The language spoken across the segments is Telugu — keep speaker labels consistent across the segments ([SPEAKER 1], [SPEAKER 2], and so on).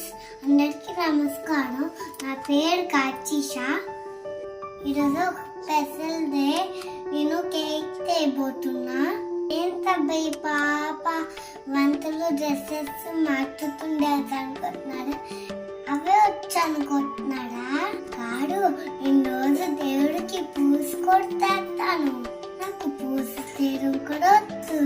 [SPEAKER 1] ఫ్రెండ్స్ అందరికీ నమస్కారం నా పేరు కాచిష ఈరోజు ఒక స్పెషల్ డే నేను కేక్ చేయబోతున్నా ఏంటబ్బాయి పాప వంటలు డ్రెస్సెస్ మార్చుతుండే అనుకుంటున్నాడు అవే వచ్చనుకుంటున్నాడా కాదు నేను రోజు దేవుడికి పూసి కొడతాను నాకు పూసి తీరు కూడా వచ్చు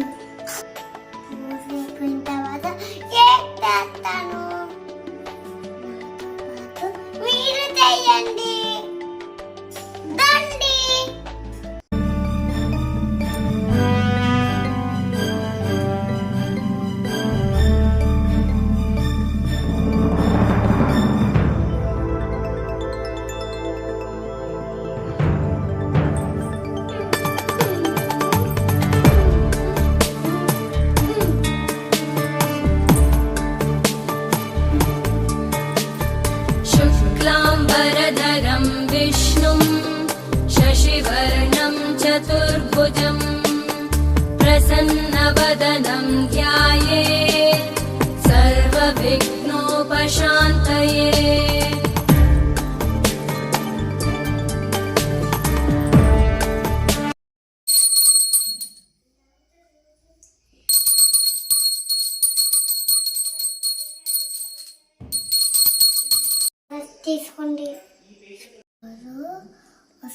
[SPEAKER 2] शशिवर्णं चतुर्भुजम् प्रसन्नवदनं ध्याये सर्वविघ्नोपशान्तये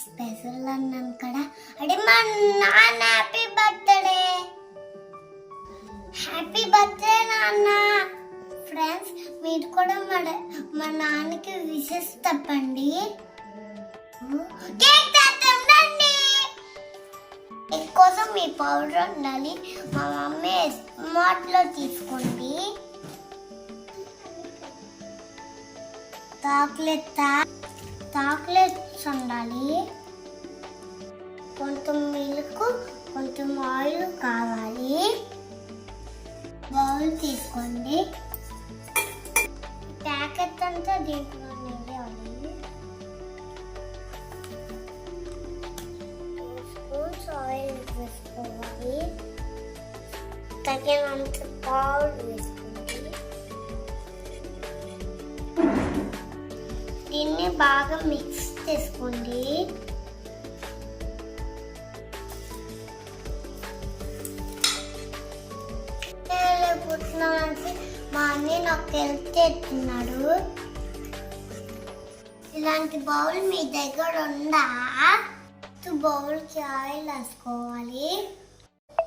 [SPEAKER 1] స్పెషల్ అన్నాను కదా అడే మా నాన్న హ్యాపీ బర్త్డే హ్యాపీ బర్త్డే నాన్న. ఫ్రెండ్స్ మీరు కూడా మా మా నాన్నకి విషెస్ తప్పండి కేక్ కేక్ కోసం మీ పౌడర్ ఉండాలి. మా మమ్మీ స్మార్ట్లో తీసుకోండి. చాక్లెట్ చాక్లెట్స్ ఉండాలి. కొంచెం మిల్క్ కొంచెం ఆయిల్ కావాలి. బౌల్ తీసుకోండి. ప్యాకెట్ అంతా దీంట్లో వేయాలి. స్పూన్స్ ఆయిల్ వేసుకోవాలి. తగినంత పాలు వేసుకోండి దీన్ని బాగా మిక్స్ చేసుకోండి. పుట్టినానికి మా అన్నయ్య నాకు హెల్ప్ చేస్తున్నాడు. ఇలాంటి బౌల్ మీ దగ్గర ఉందా? బౌల్కి ఆయిల్ వేసుకోవాలి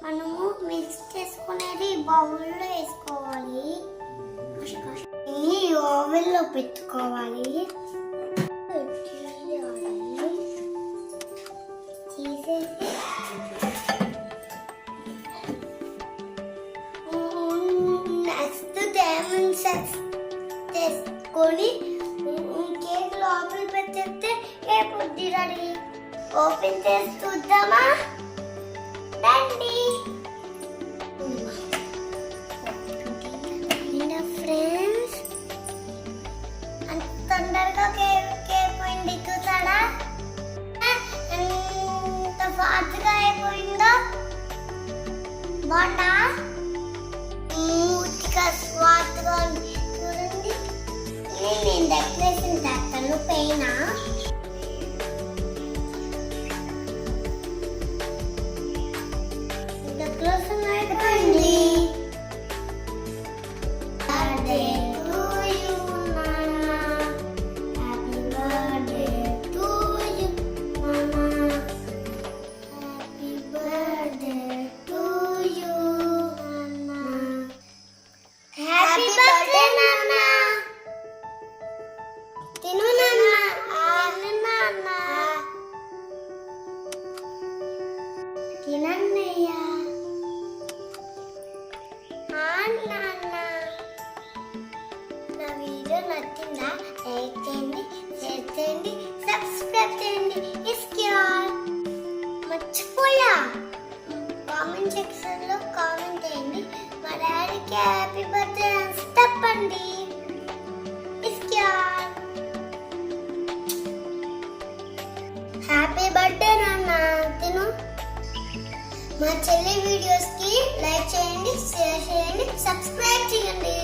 [SPEAKER 1] మనము మిక్స్ చేసుకునేది బౌల్లో వేసుకోవాలి. ఓవెన్లో పెట్టుకోవాలి. తీసేసి నెక్స్ట్ డైమండ్ సెట్స్ తెచ్చుకొని కేక్ లోపల పెట్టేస్తే ఏ బుద్ధి రెడీ ఓపెన్ చేసి చూద్దామా రండి బాగుందా? మూతిగా స్వాట్గా చూడండి. ఇది నేను డెకరేషన్ చేస్తాను పైన డెకరేషన్ అయిపోయింది తినన్నయ్యా నాన్న. నా వీడియో నచ్చిందా? లైక్ చేయండి షేర్ చేయండి సబ్స్క్రైబ్ చేయండి. ఇస్క్యూర్ మర్చిపోయా? కామెంట్లో కామెంట్ చేయండి. మా డాడీకి హ్యాపీ బర్త్డే తప్పండి ఇస్క్యూర్ హ్యాపీ బర్త్డే నాన్న. తిను. మా చెల్లి వీడియోస్కి లైక్ చేయండి షేర్ చేయండి సబ్స్క్రైబ్ చేయండి.